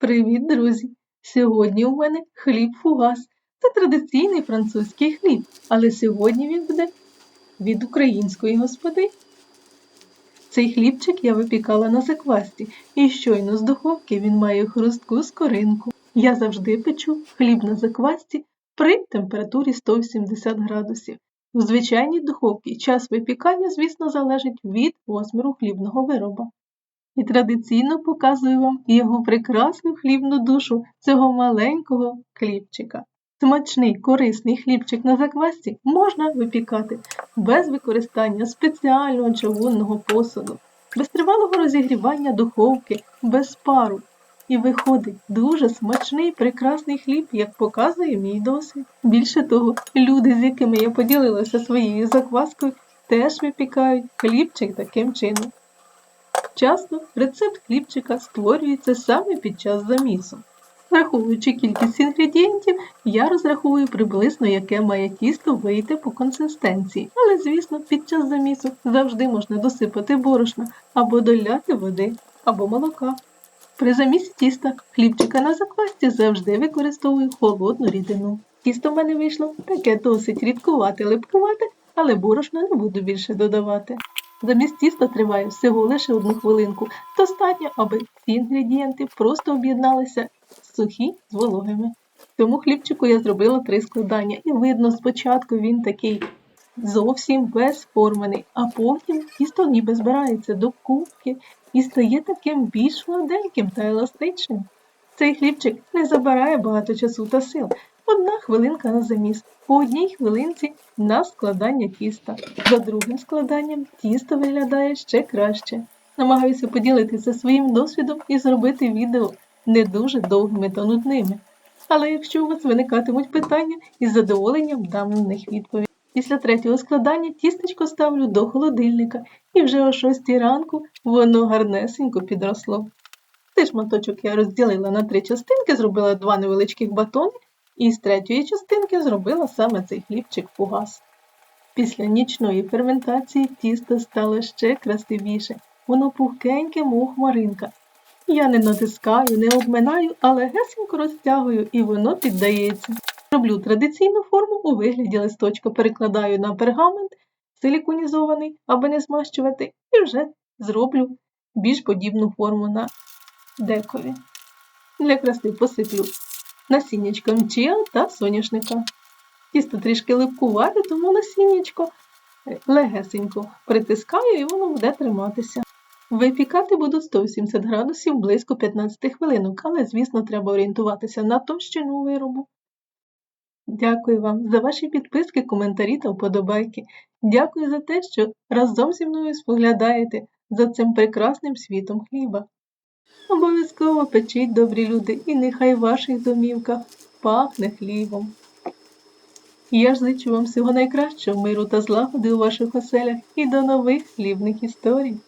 Привіт, друзі! Сьогодні у мене хліб фугас. Це традиційний французький хліб, але сьогодні він буде від української господи. Цей хлібчик я випікала на заквасті, і щойно з духовки він має хрустку скоринку. Я завжди печу хліб на заквасті при температурі 180 градусів. У звичайній духовці час випікання, звісно, залежить від розміру хлібного вироба і традиційно показую вам його прекрасну хлібну душу цього маленького хлібчика. Смачний корисний хлібчик на заквасці можна випікати без використання спеціального чавунного посуду, без тривалого розігрівання духовки, без пару. І виходить дуже смачний, прекрасний хліб, як показує мій досвід. Більше того, люди, з якими я поділилася своєю закваскою, теж випікають хлібчик таким чином. Часто рецепт хлібчика створюється саме під час замісу. Враховуючи кількість інгредієнтів, я розраховую приблизно, яке має тісто вийти по консистенції. Але, звісно, під час замісу завжди можна досипати борошна або доляти води або молока. При замісі тіста хлібчика на заквасті завжди використовую холодну рідину. Тісто в мене вийшло таке досить рідкувате, липкувате, але борошна не буду більше додавати. Замість тіста триває всього лише одну хвилинку. Достатньо, аби ці інгредієнти просто об'єдналися сухі з вологими. Тому хлібчику я зробила три складання, і видно, спочатку він такий зовсім безформений, а потім тісто ніби збирається до кубки і стає таким більш гладеньким та еластичним. Цей хлібчик не забирає багато часу та сил. Одна хвилинка на заміс, по одній хвилинці на складання тіста. За другим складанням тісто виглядає ще краще. Намагаюся поділитися своїм досвідом і зробити відео не дуже довгими та нудними. Але якщо у вас виникатимуть питання, із задоволенням дам на них відповідь. Після третього складання тістечко ставлю до холодильника, і вже о 6 ранку воно гарнесенько підросло. Цей шматочок я розділила на три частинки, зробила два невеличких батони і з третьої частинки зробила саме цей хлібчик фугас. Після нічної ферментації тісто стало ще красивіше, воно пухкеньке, мов хмаринка. Я не натискаю, не обминаю, але гесенько розтягую і воно піддається. Роблю традиційну форму у вигляді листочка, перекладаю на пергамент силіконізований, аби не змащувати, і вже зроблю більш подібну форму на декові. Для краси посиплю насіннячком чіа та соняшника. Тісто трішки липкувате, тому насіннячко легесенько притискаю і воно буде триматися. Випікати буду 180 градусів близько 15 хвилинок, але, звісно, треба орієнтуватися на товщину виробу. Дякую вам за ваші підписки, коментарі та вподобайки. Дякую за те, що разом зі мною споглядаєте за цим прекрасним світом хліба. Обов'язково печіть, добрі люди, і нехай в ваших домівках пахне хлібом. Я ж зичу вам всього найкращого миру та злагоди у ваших оселях і до нових хлібних історій.